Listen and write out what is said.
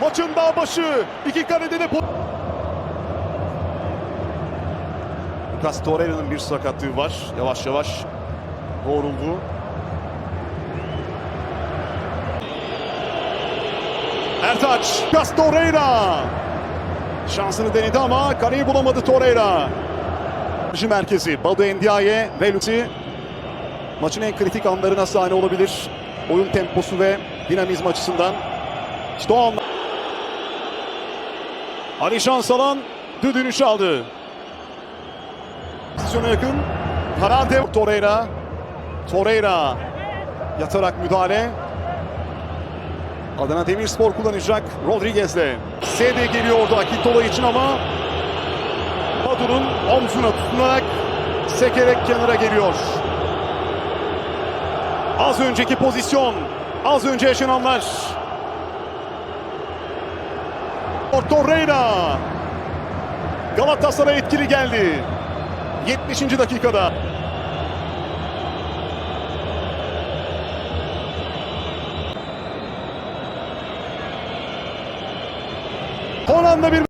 Maçın daha başı. İki kalede de... Lucas Torreira'nın bir sakatlığı var. Yavaş yavaş doğruldu. Ertaç, Lucas Torreira. Şansını denedi ama kaleyi bulamadı Torreira. Merkezi Badu Endiaye ve Luti maçın en kritik anlarına sahne olabilir. Oyun temposu ve dinamizm açısından. İşte anlar. Alişan Salan düdüğünü çaldı. Pozisyona yakın. Karante Torreira. Torreira yatarak müdahale. Adana Demirspor kullanacak Rodriguez'le. Sede geliyordu Akintola için ama Badu'nun omzuna tutunarak sekerek kenara geliyor. Az önceki pozisyon, az önce yaşananlar. Torreira. Galatasaray etkili geldi. 70. dakikada. Son anda bir